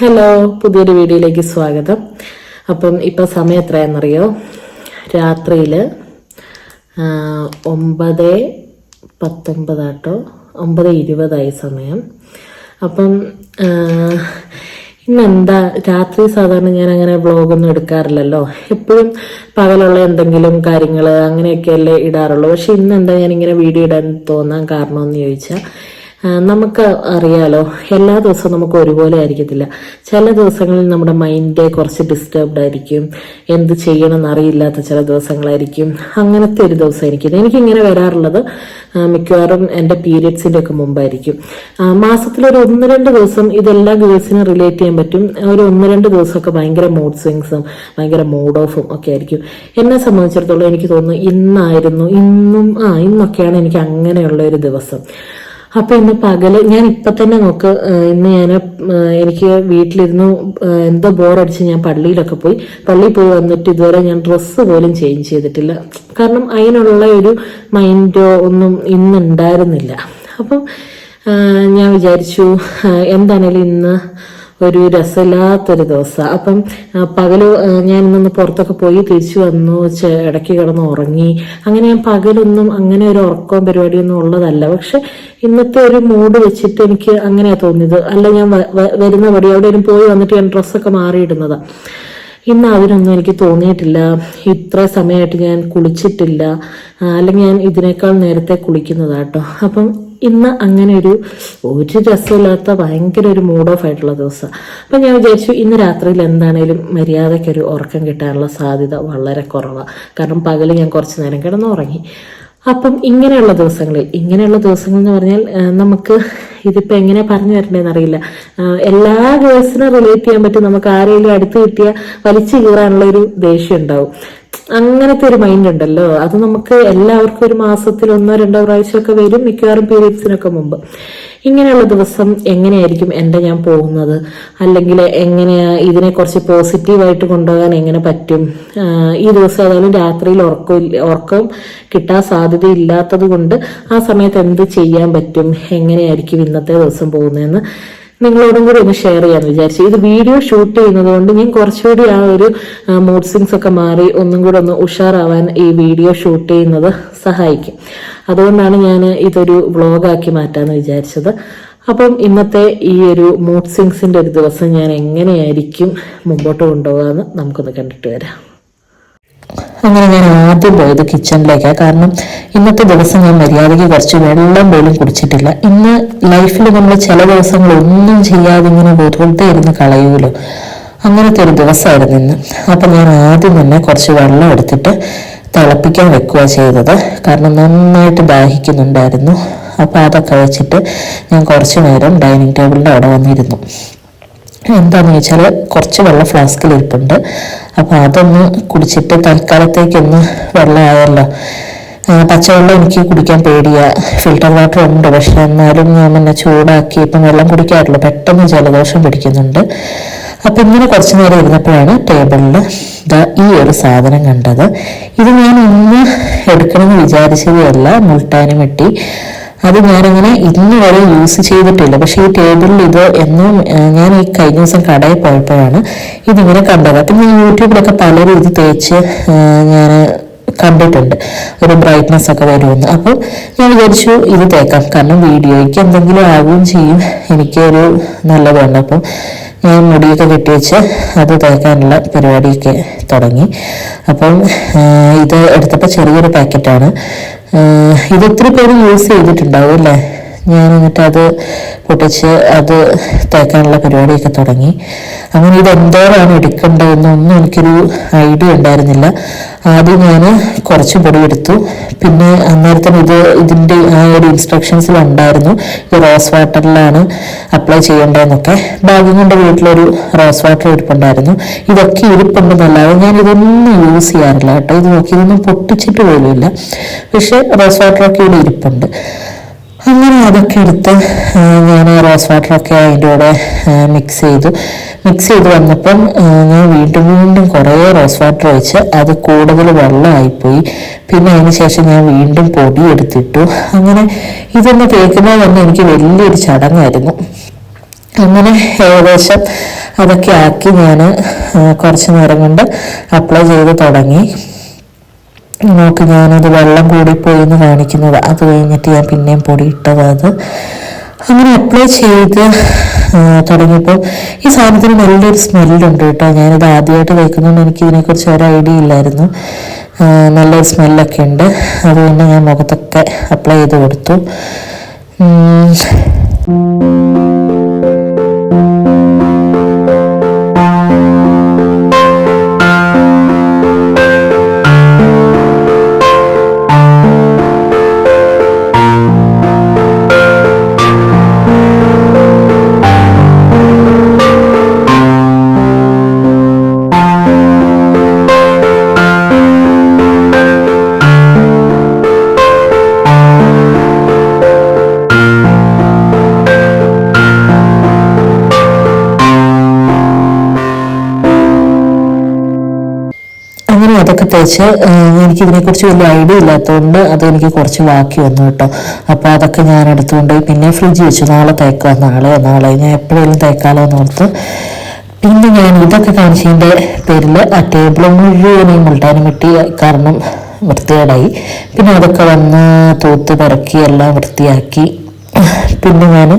Hello പുതിയൊരു വീഡിയോയിലേക്ക് സ്വാഗതം. അപ്പം ഇപ്പം സമയം എത്രയാണെന്നറിയോ? രാത്രിയിൽ ഒമ്പത് പത്തൊമ്പതാട്ടോ? ഒമ്പത് ഇരുപതായി സമയം. അപ്പം ഇന്നെന്താ? രാത്രി സാധാരണ ഞാൻ അങ്ങനെ വ്ളോഗൊന്നും എടുക്കാറില്ലല്ലോ. എപ്പോഴും പകലുള്ള എന്തെങ്കിലും കാര്യങ്ങൾ അങ്ങനെയൊക്കെയല്ലേ ഇടാറുള്ളൂ. പക്ഷെ ഇന്നെന്താ ഞാനിങ്ങനെ വീഡിയോ ഇടാൻ തോന്നാൻ കാരണമെന്ന് ചോദിച്ചാൽ നമുക്ക് അറിയാലോ എല്ലാ ദിവസവും നമുക്ക് ഒരുപോലെ ആയിരിക്കത്തില്ല. ചില ദിവസങ്ങളിൽ നമ്മുടെ മൈൻഡ് കുറച്ച് ഡിസ്റ്റർബ്ഡ് ആയിരിക്കും. എന്ത് ചെയ്യണമെന്ന് അറിയില്ലാത്ത ചില ദിവസങ്ങളായിരിക്കും. അങ്ങനത്തെ ഒരു ദിവസം എനിക്ക് എനിക്കിങ്ങനെ വരാറുള്ളത് മിക്കവാറും എന്റെ പീരിയഡ്സിന്റെ ഒക്കെ മുമ്പായിരിക്കും. മാസത്തിലൊരു ഒന്ന് രണ്ട് ദിവസം ഇതെല്ലാ ഗേൾസിനും റിലേറ്റ് ചെയ്യാൻ പറ്റും. ഒരു ഒന്ന് രണ്ട് ദിവസമൊക്കെ ഭയങ്കര മൂഡ് സ്വിങ്സും ഭയങ്കര മൂഡ് ഓഫും ഒക്കെ ആയിരിക്കും. എന്നെ സംബന്ധിച്ചിടത്തോളം എനിക്ക് തോന്നുന്നു ഇന്നായിരുന്നു ഇന്നും ആ ഇന്നൊക്കെയാണ് എനിക്ക് അങ്ങനെയുള്ള ഒരു ദിവസം. അപ്പൊ ഇന്ന് പകൽ ഞാൻ ഇപ്പൊ തന്നെ നോക്ക് ഇന്ന് ഞാൻ എനിക്ക് വീട്ടിലിരുന്ന് എന്തോ ബോറടിച്ച് ഞാൻ പള്ളിയിലൊക്കെ പോയി. പള്ളിയിൽ പോയി വന്നിട്ട് ഇതുവരെ ഞാൻ ഡ്രസ്സ് പോലും ചേഞ്ച് ചെയ്തിട്ടില്ല. കാരണം അതിനുള്ള ഒരു മൈൻഡോ ഒന്നും ഇന്നുണ്ടായിരുന്നില്ല. അപ്പം ഞാൻ വിചാരിച്ചു എന്താണേലും ഇന്ന് ഒരു രസമില്ലാത്തൊരു ദിവസം. അപ്പം പകൽ ഞാൻ ഇന്നൊന്ന് പുറത്തൊക്കെ പോയി തിരിച്ചു വന്നു ഇടയ്ക്ക് കിടന്ന് ഉറങ്ങി. അങ്ങനെ ഞാൻ പകലൊന്നും അങ്ങനെ ഒരു ഉറക്കവും പരിപാടിയൊന്നും ഉള്ളതല്ല. പക്ഷെ ഇന്നത്തെ ഒരു മൂഡ് വെച്ചിട്ട് എനിക്ക് അങ്ങനെയാ തോന്നിയത്. അല്ല ഞാൻ വരുന്ന പടി എവിടെയും പോയി വന്നിട്ട് ഞാൻ ഡ്രസ്സൊക്കെ മാറിയിടുന്നതാ. ഇന്ന് അതിനൊന്നും എനിക്ക് തോന്നിയിട്ടില്ല. ഇത്ര സമയമായിട്ട് ഞാൻ കുളിച്ചിട്ടില്ല. അല്ലെങ്കിൽ ഞാൻ ഇതിനേക്കാൾ നേരത്തെ കുളിക്കുന്നതാട്ടോ അപ്പം ഇന്ന് അങ്ങനെ ഒരു ഒരു രസമില്ലാത്ത ഭയങ്കര ഒരു മൂഡ് ഓഫ് ആയിട്ടുള്ള ദിവസം. അപ്പം ഞാൻ വിചാരിച്ചു ഇന്ന് രാത്രിയിൽ എന്താണേലും മര്യാദയ്ക്കൊരു ഉറക്കം കിട്ടാനുള്ള സാധ്യത വളരെ കുറവാണ് കാരണം പകൽ ഞാൻ കുറച്ച് നേരം കിടന്നുറങ്ങി. അപ്പം ഇങ്ങനെയുള്ള ദിവസങ്ങളിൽ ഇങ്ങനെയുള്ള ദിവസങ്ങൾ എന്ന് പറഞ്ഞാൽ നമുക്ക് ഇതിപ്പോൾ എങ്ങനെ പറഞ്ഞു തരണ്ടേന്ന് അറിയില്ല. എല്ലാ ഗേൾസിനും റിലേറ്റ് ചെയ്യാൻ പറ്റും. നമുക്ക് ആരെങ്കിലും അടുത്ത് കിട്ടിയ വലിച്ചു കീറാനുള്ള ഒരു ദേഷ്യം ഉണ്ടാവും. അങ്ങനത്തെ ഒരു മൈൻഡ് ഉണ്ടല്ലോ. അത് നമുക്ക് എല്ലാവർക്കും ഒരു മാസത്തിൽ ഒന്നോ രണ്ടോ പ്രാവശ്യമൊക്കെ വരും. മിക്കവാറും പീരീഡ്സിനൊക്കെ മുമ്പ്. ഇങ്ങനെയുള്ള ദിവസം എങ്ങനെയായിരിക്കും എന്റെ ഞാൻ പോകുന്നത്? അല്ലെങ്കിൽ എങ്ങനെയാ ഇതിനെ കുറച്ച് പോസിറ്റീവായിട്ട് കൊണ്ടുപോകാൻ എങ്ങനെ പറ്റും? ഈ ദിവസം ഏതായാലും രാത്രിയിൽ ഉറക്കം ഉറക്കം കിട്ടാൻ സാധ്യതയില്ലാത്തത് കൊണ്ട് ആ സമയത്ത് എന്ത് ചെയ്യാൻ പറ്റും? എങ്ങനെയായിരിക്കും ഇന്നത്തെ ദിവസം പോകുന്നതെന്ന് നിങ്ങളോടും കൂടി ഒന്ന് ഷെയർ ചെയ്യാന്ന് വിചാരിച്ചു. ഇത് വീഡിയോ ഷൂട്ട് ചെയ്യുന്നത് കൊണ്ട് ഞാൻ കുറച്ചുകൂടി ആ ഒരു മൂഡ് സിങ്സ് ഒക്കെ മാറി ഒന്നും കൂടെ ഒന്ന് ഉഷാറാവാൻ ഈ വീഡിയോ ഷൂട്ട് ചെയ്യുന്നത് സഹായിക്കും. അതുകൊണ്ടാണ് ഞാൻ ഇതൊരു വ്ളോഗാക്കി മാറ്റാന്ന് വിചാരിച്ചത്. അപ്പം ഇന്നത്തെ ഈ ഒരു മൂഡ് സ്വിങ്സിന്റെ ഒരു ദിവസം ഞാൻ എങ്ങനെയായിരിക്കും മുമ്പോട്ട് കൊണ്ടുപോകാമെന്ന് നമുക്കൊന്ന് കണ്ടിട്ട് വരാം. അങ്ങനെ ഞാൻ ആദ്യം പോയത് കിച്ചണിലേക്കാണ് കാരണം ഇന്നത്തെ ദിവസം ഞാൻ മര്യാദയ്ക്ക് കുറച്ച് വെള്ളം പോലും കുടിച്ചിട്ടില്ല. ഇന്ന് ലൈഫിൽ നമ്മൾ ചില ദിവസങ്ങൾ ഒന്നും ചെയ്യാതെ ഇങ്ങനെ വെറുതെ ഇരുന്ന് കളയൂലോ അങ്ങനത്തെ ഒരു ദിവസമായിരുന്നു ഇന്ന്. അപ്പം ഞാൻ ആദ്യം തന്നെ കുറച്ച് വെള്ളം എടുത്തിട്ട് തിളപ്പിക്കാൻ വെക്കുക ചെയ്തത്. കാരണം നന്നായിട്ട് ദാഹിക്കുന്നുണ്ടായിരുന്നു. അപ്പോൾ അതൊക്കെ വെച്ചിട്ട് ഞാൻ കുറച്ച് നേരം ഡൈനിങ് ടേബിളിന്റെ അവിടെ വന്നിരുന്നു. എന്താന്ന് വെച്ചാൽ കുറച്ച് വെള്ളം ഫ്ലാസ്കിൽ ഇരിപ്പുണ്ട്. അപ്പോൾ അതൊന്ന് കുടിച്ചിട്ട് തൽക്കാലത്തേക്കൊന്ന് വെള്ളമായല്ലോ. പച്ചവെള്ളം എനിക്ക് കുടിക്കാൻ പേടിയാ. ഫിൽട്ടർ വാട്ടർ ഉണ്ട്. പക്ഷെ എന്നാലും ഞാൻ പിന്നെ ചൂടാക്കി ഇപ്പം വെള്ളം കുടിക്കാറില്ല. പെട്ടെന്ന് ജലദോഷം പിടിക്കുന്നുണ്ട്. അപ്പം ഇങ്ങനെ കുറച്ച് നേരം ഇരുന്നപ്പോഴാണ് ടേബിളിൽ ഈ ഒരു സാധനം കണ്ടത്. ഇത് ഞാൻ ഇന്ന് എടുക്കണമെന്ന് വിചാരിച്ചതല്ല മുൾട്ടാനും വെട്ടി. അത് ഞാനിങ്ങനെ ഇന്ന് വരെ യൂസ് ചെയ്തിട്ടില്ല. പക്ഷേ ഈ ടേബിളിൽ ഇത് എന്നും ഞാൻ ഈ കഴിഞ്ഞ ദിവസം കടയിൽ പോയപ്പോഴാണ് ഇതിങ്ങനെ കണ്ടത്. അപ്പം ഞാൻ യൂട്യൂബിലൊക്കെ പലരും ഇത് തേച്ച് ഞാൻ കണ്ടിട്ടുണ്ട്. ഒരു ബ്രൈറ്റ്നസ് ഒക്കെ വരുമെന്ന്. അപ്പോൾ ഞാൻ വിചാരിച്ചു ഇത് തേക്കാം. കാരണം വീഡിയോയ്ക്ക് എന്തെങ്കിലും ആകുകയും ചെയ്യും. എനിക്കൊരു നല്ലതാണ്. അപ്പം ഞാൻ മുടിയൊക്കെ കെട്ടിവെച്ച് അത് തേക്കാനുള്ള പരിപാടിയൊക്കെ തുടങ്ങി. അപ്പം ഇത് എടുത്തപ്പോൾ ചെറിയൊരു പാക്കറ്റാണ് ഇത് ഒത്തിരി പേര് യൂസ് ചെയ്തിട്ടുണ്ടാവും അല്ലേ? ഞാൻ എന്നിട്ട് അത് പൊട്ടിച്ച് അത് തേക്കാനുള്ള പരിപാടിയൊക്കെ തുടങ്ങി. അങ്ങനെ ഇത് എന്തോരാണ് എടുക്കേണ്ടതെന്നൊന്നും എനിക്കൊരു ഐഡിയ ഉണ്ടായിരുന്നില്ല. ആദ്യം ഞാൻ കുറച്ച് പൊടി എടുത്തു. പിന്നെ അന്നേരത്തിന് ഇത് ഇതിന്റെ ആ ഒരു ഇൻസ്ട്രക്ഷൻസിൽ ഉണ്ടായിരുന്നു. ഈ റോസ് വാട്ടറിലാണ് അപ്ലൈ ചെയ്യേണ്ടതെന്നൊക്കെ. ഭാഗ്യം കൊണ്ട് വീട്ടിലൊരു റോസ് വാട്ടർ ഇരിപ്പുണ്ടായിരുന്നു. ഇതൊക്കെ ഇരിപ്പുണ്ടെന്നല്ലാതെ ഞാൻ ഇതൊന്നും യൂസ് ചെയ്യാറില്ല കേട്ടോ. ഇത് നോക്കി ഇതൊന്നും പൊട്ടിച്ചിട്ട് പോലുമില്ല. പക്ഷേ റോസ് വാട്ടറൊക്കെ ഇവിടെ ഇരിപ്പുണ്ട്. അങ്ങനെ അതൊക്കെ എടുത്ത് ഞാൻ റോസ് വാട്ടറൊക്കെ അതിന്റെ കൂടെ മിക്സ് ചെയ്തു. മിക്സ് ചെയ്ത് വന്നപ്പം ഞാൻ വീണ്ടും വീണ്ടും കുറേ റോസ് വാട്ടർ ഒഴിച്ച് അത് കൂടുതൽ വെള്ളമായിപ്പോയി. പിന്നെ അതിന് ശേഷം ഞാൻ വീണ്ടും പൊടി എടുത്തിട്ടു. അങ്ങനെ ഇതൊന്ന് കേൾക്കുമ്പോൾ തന്നെ എനിക്ക് വലിയൊരു ചടങ്ങായിരുന്നു. അങ്ങനെ ഏകദേശം അതൊക്കെ ആക്കി ഞാൻ കുറച്ച് നേരം കൊണ്ട് അപ്ലൈ ചെയ്ത് തുടങ്ങി. നോക്ക് ഞാനത് വെള്ളം കൂടിപ്പോയി എന്ന് കാണിക്കുന്നത്. അത് കഴിഞ്ഞിട്ട് ഞാൻ പിന്നെയും പൊടി ഇട്ടത് അത്. അങ്ങനെ അപ്ലൈ ചെയ്ത് തുടങ്ങിയപ്പോൾ ഈ സാധനത്തിന് നല്ലൊരു സ്മെല്ലുണ്ട് കേട്ടോ. ഞാനിത് ആദ്യമായിട്ട് കഴിക്കുന്നതുകൊണ്ട് എനിക്ക് ഇതിനെക്കുറിച്ച് ഒരു ഐഡിയ ഇല്ലായിരുന്നു. നല്ലൊരു സ്മെല്ലൊക്കെ ഉണ്ട്. അതുകൊണ്ട് ഞാൻ മുഖത്തൊക്കെ അപ്ലൈ ചെയ്ത് കൊടുത്തു. അതൊക്കെ തേച്ച് ഇതിനെക്കുറിച്ച് വലിയ ഐഡിയ ഇല്ലാത്തതുകൊണ്ട് അത് എനിക്ക് കുറച്ച് ബാക്കി വന്നു കേട്ടോ. അപ്പോൾ അതൊക്കെ ഞാൻ എടുത്തുകൊണ്ട് പിന്നെ ഫ്രിഡ്ജ് വെച്ചു നാളെ തേക്കാം നാളെ നാളെ. ഞാൻ എപ്പോഴേലും തേക്കാലോ എന്ന് ഓർത്ത്. പിന്നെ ഞാൻ ഇതൊക്കെ കാണിച്ചതിന്റെ പേരിൽ ആ ടേബിൾ മുഴുവൻ മുൾട്ടാനും വെട്ടി കാരണം വൃത്തികേടായി. പിന്നെ അതൊക്കെ വന്ന് തൂത്ത് പെറക്കി എല്ലാം വൃത്തിയാക്കി. പിന്നെ ഞാൻ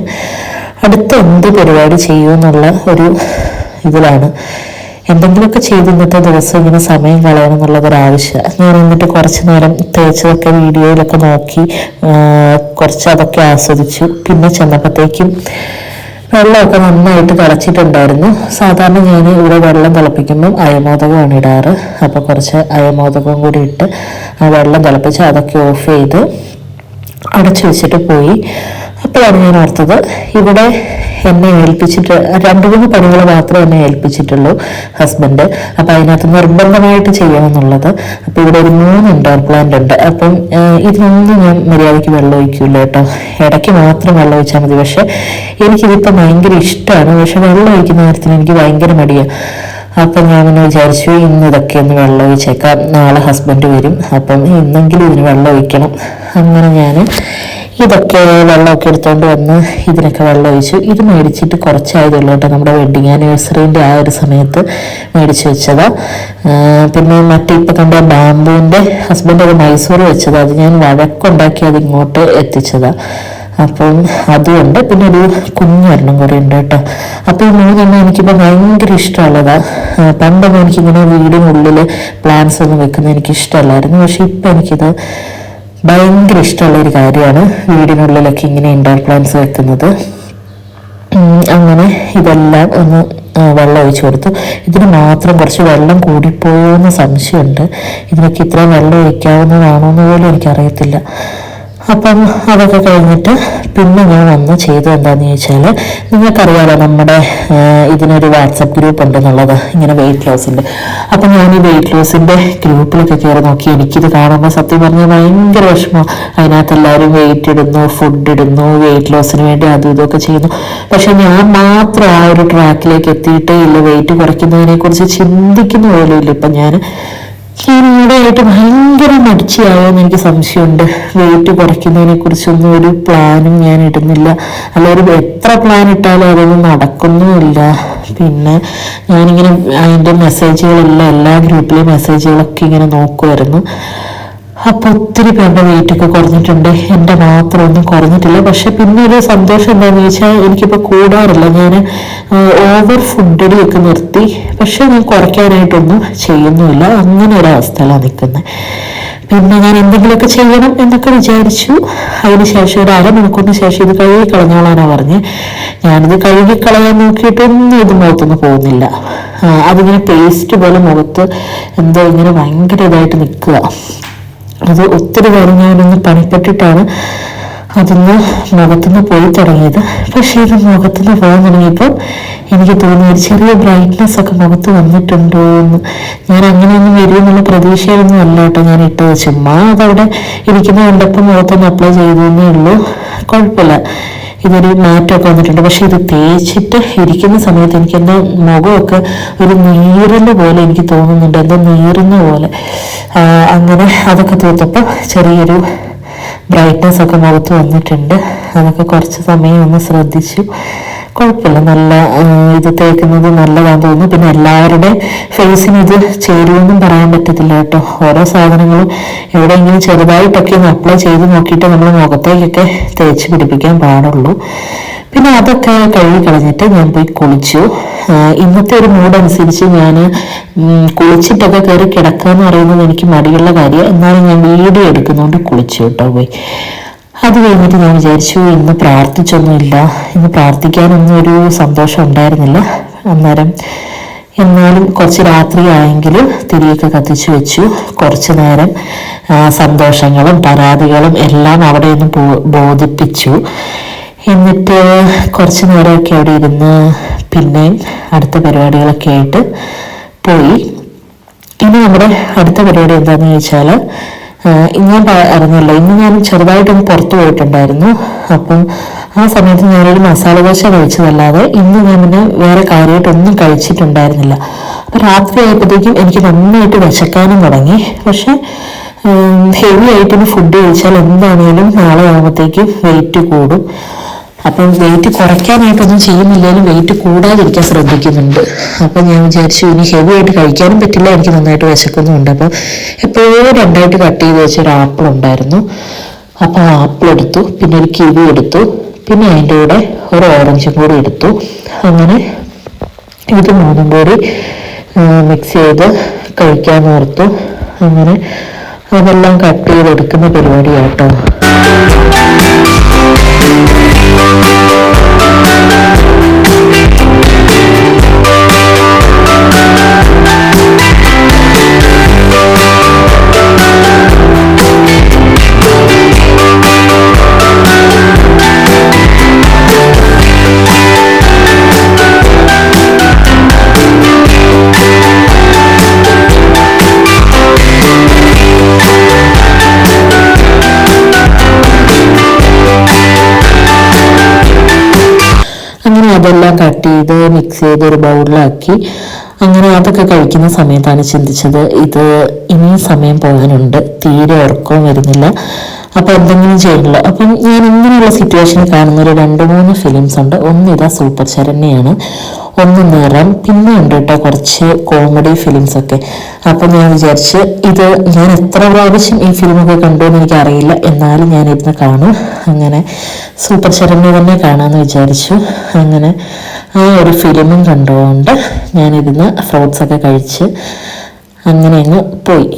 അടുത്ത എന്ത് പരിപാടി ചെയ്യുമെന്നുള്ള ഒരു ഇതിലാണ്. എന്തെങ്കിലുമൊക്കെ ചെയ്ത് ഇന്നത്തെ ദിവസം ഇങ്ങനെ സമയം കളയണം എന്നുള്ളതൊരു ആവശ്യമാണ്. ഞാൻ എന്നിട്ട് കുറച്ച് നേരം തേച്ചതൊക്കെ വീഡിയോയിലൊക്കെ നോക്കി കുറച്ച് അതൊക്കെ ആസ്വദിച്ചു. പിന്നെ ചെന്നപ്പോഴത്തേക്കും വെള്ളമൊക്കെ നന്നായിട്ട് തിളച്ചിട്ടുണ്ടായിരുന്നു. സാധാരണ ഞാൻ ഇവിടെ വെള്ളം തിളപ്പിക്കുമ്പം അയമോദകമാണ് ഇടാറ്. അപ്പോൾ കുറച്ച് അയമോദകം കൂടി ഇട്ട് ആ വെള്ളം തിളപ്പിച്ച് അതൊക്കെ ഓഫ് ചെയ്ത് അടച്ചു വെച്ചിട്ട് പോയി. അപ്പോഴാണ് ഞാൻ ഓർത്തത് ഇവിടെ എന്നെ ഏൽപ്പിച്ചിട്ട് രണ്ട് മൂന്ന് പണികൾ മാത്രമേ എന്നെ ഏൽപ്പിച്ചിട്ടുള്ളൂ ഹസ്ബൻഡ്. അപ്പം അതിനകത്ത് നിർബന്ധമായിട്ട് ചെയ്യണമെന്നുള്ളത്. അപ്പോൾ ഇവിടെ ഒരു മൂന്ന് ഇൻഡോർ പ്ലാന്റ് ഉണ്ട്. അപ്പം ഇതിനൊന്നും ഞാൻ മര്യാദയ്ക്ക് വെള്ളം ഒഴിക്കില്ല കേട്ടോ. ഇടയ്ക്ക് മാത്രം വെള്ളം ഒഴിച്ചാൽ മതി. പക്ഷെ എനിക്കിതിപ്പോൾ ഭയങ്കര ഇഷ്ടമാണ്. പക്ഷെ വെള്ളം ഒഴിക്കുന്ന കാര്യത്തിന് എനിക്ക് ഭയങ്കര മടിയാണ് അപ്പം ഒന്ന് വിചാരിച്ചു ഇന്ന് ഇതൊക്കെ ഒന്ന് വെള്ളം ഒഴിച്ചേക്കാം. നാളെ ഹസ്ബൻഡ് വരും. അപ്പം ഇന്നെങ്കിലും ഇതിന് വെള്ളം ഒഴിക്കണം. അങ്ങനെ ഞാൻ ഇതൊക്കെ വെള്ളമൊക്കെ എടുത്തുകൊണ്ട് വന്ന് ഇതിനൊക്കെ വെള്ളം ഒഴിച്ചു. ഇത് മേടിച്ചിട്ട് കുറച്ചായതുള്ളൂ കേട്ടോ നമ്മുടെ വെഡിങ് ആനിവേഴ്സറീന്റെ ആ ഒരു സമയത്ത് മേടിച്ച് വെച്ചതാ. പിന്നെ മറ്റേ ഇപ്പം കണ്ട ബാമ്പുവിന്റെ ഹസ്ബൻഡ് അത് മൈസൂർ വെച്ചത്. അത് ഞാൻ വഴക്കുണ്ടാക്കി അത് ഇങ്ങോട്ട് എത്തിച്ചതാ. അപ്പം അതുകൊണ്ട് പിന്നെ ഒരു കുഞ്ഞൊരെണ്ണം കൂടെ ഉണ്ട് കേട്ടോ. അപ്പോൾ ഈ മൂന്നെണ്ണം എനിക്കിപ്പോൾ ഭയങ്കര ഇഷ്ടമുള്ളതാ. ആ, പണ്ടൊന്നും എനിക്കിങ്ങനെ വീടിനുള്ളിൽ പ്ലാന്റ്സ് ഒന്നും വെക്കുന്നത് എനിക്ക് ഇഷ്ടമല്ലായിരുന്നു പക്ഷെ ഇപ്പം എനിക്കിത് ഭയങ്കര ഇഷ്ടമുള്ള ഒരു കാര്യമാണ് വീടിനുള്ളിലൊക്കെ ഇങ്ങനെ ഇൻഡോർ പ്ലാന്റ്സ് വെക്കുന്നത്. അങ്ങനെ ഇതെല്ലാം ഒന്ന് വെള്ളം ഒഴിച്ചു കൊടുത്തു. ഇതിന് മാത്രം കുറച്ച് വെള്ളം കൂടിപ്പോയോ എന്ന് സംശയമുണ്ട്. ഇതിനൊക്കെ ഇത്രയും വെള്ളം ഒഴിക്കാവുന്നതാണോ എന്ന് പോലും എനിക്കറിയത്തില്ല. അപ്പം അതൊക്കെ കഴിഞ്ഞിട്ട് പിന്നെ ഞാൻ വന്ന് ചെയ്തത് എന്താണെന്ന് ചോദിച്ചാൽ നിങ്ങൾക്കറിയാലോ നമ്മുടെ ഇതിനൊരു വാട്സപ്പ് ഗ്രൂപ്പ് ഉണ്ടെന്നുള്ളത് ഇങ്ങനെ വെയിറ്റ് ലോസിന്റെ അപ്പം ഞാൻ ഈ വെയിറ്റ് ലോസിന്റെ ഗ്രൂപ്പിലൊക്കെ കയറി നോക്കി എനിക്കിത് കാണുമ്പോൾ സത്യം പറഞ്ഞാൽ ഭയങ്കര വിഷമം. അതിനകത്ത് എല്ലാവരും വെയിറ്റ് ഇടുന്നു ഫുഡ് ഇടുന്നു വെയിറ്റ് ലോസിന് വേണ്ടി അതും ഇതൊക്കെ ചെയ്യുന്നു. പക്ഷെ ഞാൻ മാത്രം ആ ഒരു ട്രാക്കിലേക്ക് എത്തിയിട്ടേ ഇല്ല. വെയിറ്റ് കുറയ്ക്കുന്നതിനെ കുറിച്ച് ചിന്തിക്കുന്ന പോലും ഇല്ല ഇപ്പം ഞാൻ ഞാൻ ഈയിടെയായിട്ട് ഭയങ്കര മടിച്ചയാവുമെന്ന് എനിക്ക് സംശയമുണ്ട്. വെയിറ്റ് കുറയ്ക്കുന്നതിനെ കുറിച്ചൊന്നും ഒരു പ്ലാനും ഞാൻ ഇടുന്നില്ല. അല്ലാതെ എത്ര പ്ലാൻ ഇട്ടാലും അതൊന്നും നടക്കുന്നുമില്ല. പിന്നെ ഞാനിങ്ങനെ അതിന്റെ മെസ്സേജുകളെല്ലാം എല്ലാ ഗ്രൂപ്പിലെ മെസ്സേജുകളൊക്കെ ഇങ്ങനെ നോക്കുമായിരുന്നു അപ്പൊ ഒത്തിരി പേരുടെ വെയിറ്റ് ഒക്കെ കുറഞ്ഞിട്ടുണ്ട്. എന്റെ മാത്രം ഒന്നും കുറഞ്ഞിട്ടില്ല. പക്ഷെ പിന്നെ ഒരു സന്തോഷം എന്താണെന്ന് ചോദിച്ചാൽ എനിക്കിപ്പോൾ കൂടാറില്ല. ഞാൻ ഓവർ ഫുഡടി ഒക്കെ നിർത്തി. പക്ഷെ ഞാൻ കുറയ്ക്കാനായിട്ടൊന്നും ചെയ്യുന്നുമില്ല. അങ്ങനെ ഒരു അവസ്ഥയിലാണ് നിൽക്കുന്നത് പിന്നെ ഞാൻ എന്തെങ്കിലുമൊക്കെ ചെയ്യണം എന്നൊക്കെ വിചാരിച്ചു. അതിന് ശേഷം ഒരു അരമണിക്കൂറിന് ശേഷം ഇത് കഴുകി കളഞ്ഞോളാനാ പറഞ്ഞ്. ഞാനിത് കഴുകി കളയാൻ നോക്കിയിട്ടൊന്നും ഇത് മുഖത്തൊന്നും പോകുന്നില്ല. അതിങ്ങനെ പേസ്റ്റ് പോലെ മുഖത്ത് എന്തോ ഇങ്ങനെ ഭയങ്കര ഇതായിട്ട് നിൽക്കുക. അത് ഒത്തിരി നേരം ഞാനൊന്ന് പണിപ്പെട്ടിട്ടാണ് അതൊന്ന് മുഖത്തുനിന്ന് പോയി തുടങ്ങിയത്. പക്ഷേ ഇത് മുഖത്തുനിന്ന് പോകാൻ തുടങ്ങിയപ്പോൾ എനിക്ക് തോന്നി ഒരു ചെറിയ ബ്രൈറ്റ്നെസ് ഒക്കെ മുഖത്ത് വന്നിട്ടുണ്ടോ എന്ന്. ഞാൻ അങ്ങനെയൊന്നും വരുമെന്നുള്ള പ്രതീക്ഷയൊന്നും അല്ല കേട്ടോ ഞാൻ ഇട്ടത്. ചുമ്മാ അതവിടെ ഇരിക്കുന്ന കണ്ടപ്പോൾ മുഖത്തൊന്ന് അപ്ലൈ ചെയ്തതേ ഉള്ളൂ. കുഴപ്പമില്ല. ഇതൊരു മാറ്റമൊക്കെ വന്നിട്ടുണ്ട്. പക്ഷെ ഇത് തേച്ചിട്ട് ഇരിക്കുന്ന സമയത്ത് എനിക്ക് എന്റെ മുഖമൊക്കെ ഒരു നീറുന്ന പോലെ എനിക്ക് തോന്നുന്നുണ്ട്. എന്തോ നീറുന്ന പോലെ. അങ്ങനെ അതൊക്കെ തൂത്തപ്പോൾ ചെറിയൊരു ബ്രൈറ്റ്നസ് ഒക്കെ മുഖത്ത് വന്നിട്ടുണ്ട്. അതൊക്കെ കുറച്ച് സമയം ഒന്ന് ശ്രദ്ധിച്ചു. കുഴപ്പമില്ല. നല്ല ഇത് തേക്കുന്നത് നല്ലതാണെന്ന് തോന്നുന്നു. പിന്നെ എല്ലാവരുടെ ഫേസിന് ഇത് ചേരുമെന്നും പറയാൻ പറ്റത്തില്ല കേട്ടോ. ഓരോ സാധനങ്ങളും എവിടെയെങ്കിലും ചെറുതായിട്ടൊക്കെ ഒന്ന് അപ്ലൈ ചെയ്ത് നോക്കിയിട്ട് നമ്മൾ മുഖത്തേക്കൊക്കെ തേച്ച് പിടിപ്പിക്കാൻ പാടുള്ളൂ. പിന്നെ അതൊക്കെ കഴുകി കളഞ്ഞിട്ട് ഞാൻ പോയി കുളിച്ചു. ഇന്നത്തെ ഒരു മൂഡ് അനുസരിച്ച് ഞാൻ കുളിച്ചിട്ടൊക്കെ കയറി കിടക്കുക എന്ന് പറയുന്നത് എനിക്ക് മടിയുള്ള കാര്യം എന്നാലും ഞാൻ വീഡിയോ എടുക്കുന്നതുകൊണ്ട് കുളിച്ചു കേട്ടോ പോയി. അത് കഴിഞ്ഞിട്ട് ഞാൻ വിചാരിച്ചു ഇന്ന് പ്രാർത്ഥിച്ചൊന്നുമില്ല. ഇന്ന് പ്രാർത്ഥിക്കാനൊന്നും ഒരു സന്തോഷം ഉണ്ടായിരുന്നില്ല. അന്നേരം എന്നാലും കുറച്ച് രാത്രിയായെങ്കിൽ തിരിയൊക്കെ കത്തിച്ചു വെച്ചു. കുറച്ച് നേരം സന്തോഷങ്ങളും പരാതികളും എല്ലാം അവിടെ നിന്ന് ബോധിപ്പിച്ചു. എന്നിട്ട് കുറച്ച് നേരമൊക്കെ അവിടെ ഇരുന്ന് പിന്നെയും അടുത്ത പരിപാടികളൊക്കെ ആയിട്ട് പോയി. ഇനി നമ്മുടെ അടുത്ത പരിപാടി എന്താണെന്ന് ചോദിച്ചാൽ ഞാൻ അറിഞ്ഞല്ലോ. ഇന്ന് ഞാൻ ചെറുതായിട്ടൊന്ന് പുറത്തു പോയിട്ടുണ്ടായിരുന്നു. അപ്പം ആ സമയത്ത് ഞാനൊരു മസാല ദോശ കഴിച്ചതല്ലാതെ ഇന്ന് ഞാൻ പിന്നെ വേറെ കാര്യമായിട്ടൊന്നും കഴിച്ചിട്ടുണ്ടായിരുന്നില്ല. അപ്പം രാത്രി ആയപ്പോഴത്തേക്കും എനിക്ക് നന്നായിട്ട് വിശക്കാനും തുടങ്ങി. പക്ഷെ ഹെവി ആയിട്ടൊന്ന് ഫുഡ് കഴിച്ചാൽ എന്താണേലും നാളെ ആകുമ്പോഴത്തേക്കും വെയിറ്റ് കൂടും. അപ്പം വെയിറ്റ് കുറയ്ക്കാനായിട്ടൊന്നും ചെയ്യുന്നില്ലെങ്കിലും വെയിറ്റ് കൂടാതിരിക്കാൻ ശ്രദ്ധിക്കുന്നുണ്ട്. അപ്പം ഞാൻ വിചാരിച്ചു ഇനി ഹെവി ആയിട്ട് കഴിക്കാനും പറ്റില്ല എനിക്ക് നന്നായിട്ട് വിശക്കുന്നുണ്ട് അപ്പം എപ്പോഴും രണ്ടായിട്ട് കട്ട് ചെയ്ത് വെച്ച ഒരു ആപ്പിൾ ഉണ്ടായിരുന്നു അപ്പോൾ ആപ്പിൾ എടുത്തു പിന്നെ ഒരു കിവി എടുത്തു പിന്നെ അതിന്റെ കൂടെ ഒരു ഓറഞ്ചും കൂടി എടുത്തു. അങ്ങനെ ഇത് മൂന്നും കൂടി മിക്സ് ചെയ്ത് കഴിക്കാൻ ഓർത്തു. അങ്ങനെ അതെല്ലാം കട്ട് ചെയ്തെടുക്കുന്ന പരിപാടിയാട്ടോ. we ചെയ്ത് ഒരു ബൗളിലാക്കി. അങ്ങനെ അതൊക്കെ കഴിക്കുന്ന സമയത്താണ് ചിന്തിച്ചത്. ഇത് ഇനിയും സമയം പോകാനുണ്ട്. തീരെ ഉറക്കവും വരുന്നില്ല. അപ്പൊ എന്തെങ്കിലും ചെയ്തില്ല അപ്പം ഞാൻ ഇങ്ങനെയുള്ള സിറ്റുവേഷൻ കാണുന്ന ഒരു രണ്ട് മൂന്ന് ഫിലിംസ് ഉണ്ട്. ഒന്ന് ഇതാ സൂപ്പർ ശരണ്യാണ്. ഒന്ന് നിറം. പിന്നെ ഉണ്ട് കേട്ടോ കുറച്ച് കോമഡി ഫിലിംസ് ഒക്കെ. അപ്പൊ ഞാൻ വിചാരിച്ച് ഇത് ഞാൻ എത്ര പ്രാവശ്യം ഈ ഫിലിമൊക്കെ കണ്ടു എന്ന് എനിക്കറിയില്ല. എന്നാലും ഞാൻ ഇരുന്ന് കാണും. അങ്ങനെ സൂപ്പർ ശരണ്യ തന്നെ കാണാമെന്ന് വിചാരിച്ചു. അങ്ങനെ ആ ഒരു ഫിലിമും കണ്ടുകൊണ്ട് ഞാനിരുന്ന് ഫ്രൂട്ട്സ് ഒക്കെ കഴിച്ച് അങ്ങനെ അങ്ങ് പോയി.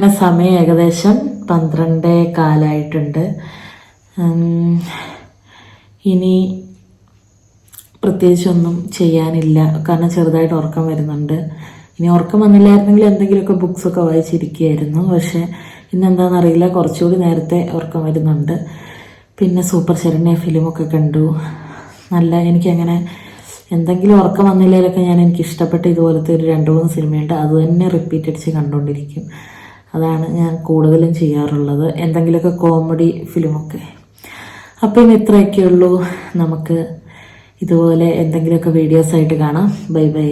അങ്ങനെ സമയം ഏകദേശം പന്ത്രണ്ടേ കാലായിട്ടുണ്ട്. ഇനി പ്രത്യേകിച്ചൊന്നും ചെയ്യാനില്ല. കാരണം ചെറുതായിട്ട് ഉറക്കം വരുന്നുണ്ട്. ഇനി ഉറക്കം വന്നില്ലായിരുന്നെങ്കിൽ എന്തെങ്കിലുമൊക്കെ ബുക്സൊക്കെ വായിച്ചിരിക്കുകയായിരുന്നു പക്ഷേ ഇന്നെന്താണെന്നറിയില്ല കുറച്ചുകൂടി നേരത്തെ ഉറക്കം വരുന്നുണ്ട്. പിന്നെ സൂപ്പർ ശരണ്യ ഫിലിമൊക്കെ കണ്ടു. നല്ല എനിക്കങ്ങനെ എന്തെങ്കിലും ഉറക്കം വന്നില്ലെങ്കിലൊക്കെ ഞാൻ എനിക്ക് ഇഷ്ടപ്പെട്ട ഇതുപോലത്തെ ഒരു രണ്ട് മൂന്ന് സിനിമയുണ്ട്. അത് തന്നെ റിപ്പീറ്റ് അടിച്ച് കണ്ടുകൊണ്ടിരിക്കും. അതാണ് ഞാൻ കൂടുതലും ചെയ്യാറുള്ളത്. എന്തെങ്കിലുമൊക്കെ കോമഡി ഫിലിമൊക്കെ അപ്പം ഇനി ഇത്രയൊക്കെയുള്ളൂ. നമുക്ക് ഇതുപോലെ എന്തെങ്കിലുമൊക്കെ വീഡിയോസ് ആയിട്ട് കാണാം. Bye bye